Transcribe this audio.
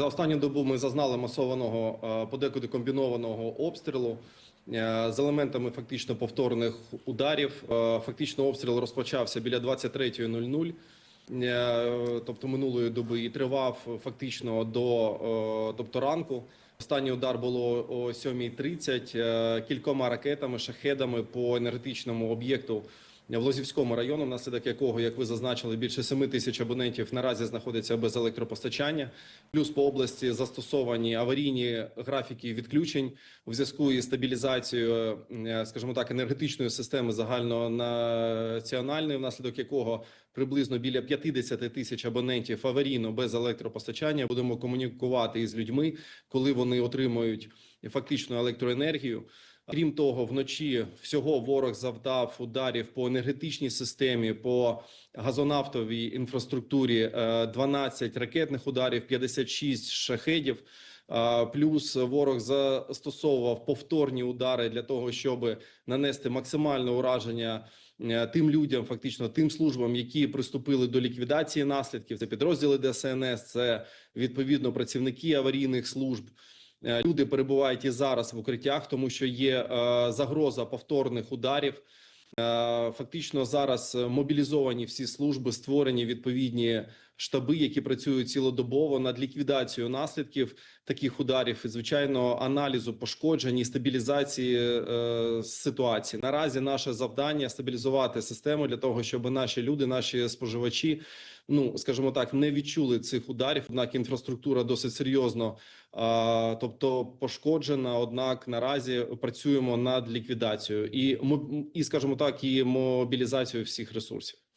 За останню добу ми зазнали масованого е, подекуди комбінованого обстрілу е, з елементами фактично повторних ударів. Е, Фактично обстріл розпочався біля 23.00, е, тобто минулої доби, і тривав фактично до тобто ранку. Останній удар було о 7.30 е, кількома ракетами, шахедами по енергетичному об'єкту в Лозівському районі, внаслідок якого, як ви зазначили, більше 7 тисяч абонентів наразі знаходиться без електропостачання. Плюс по області застосовані аварійні графіки відключень у зв'язку із стабілізацією, е, скажімо так, енергетичної системи загальнонаціональної, внаслідок якого приблизно біля 50 тисяч абонентів аварійно без електропостачання. Будемо комунікувати із людьми, коли вони отримують фактично електроенергію. Крім того, вночі всього ворог завдав ударів по енергетичній системі, по газонафтовій інфраструктурі е, 12 ракетних ударів, 56 шахедів. Е, Плюс ворог застосовував повторні удари для того, щоб нанести максимальне ураження е, тим людям, фактично тим службам, які приступили до ліквідації наслідків. Це підрозділи ДСНС, це відповідно працівники аварійних служб. Е, Люди перебувають і зараз в укриттях, тому що є е, загроза повторних ударів. Е, Фактично зараз мобілізовані всі служби, створені відповідні штаби, які працюють цілодобово над ліквідацією наслідків таких ударів і звичайно аналізу пошкоджень і стабілізації е, ситуації. Наразі наше завдання стабілізувати систему для того, щоб наші люди, наші споживачі, ну скажімо так, не відчули цих ударів. Однак інфраструктура досить серйозно, а, тобто пошкоджена. Однак наразі працюємо над ліквідацією і і, скажімо так, і мобілізацією всіх ресурсів.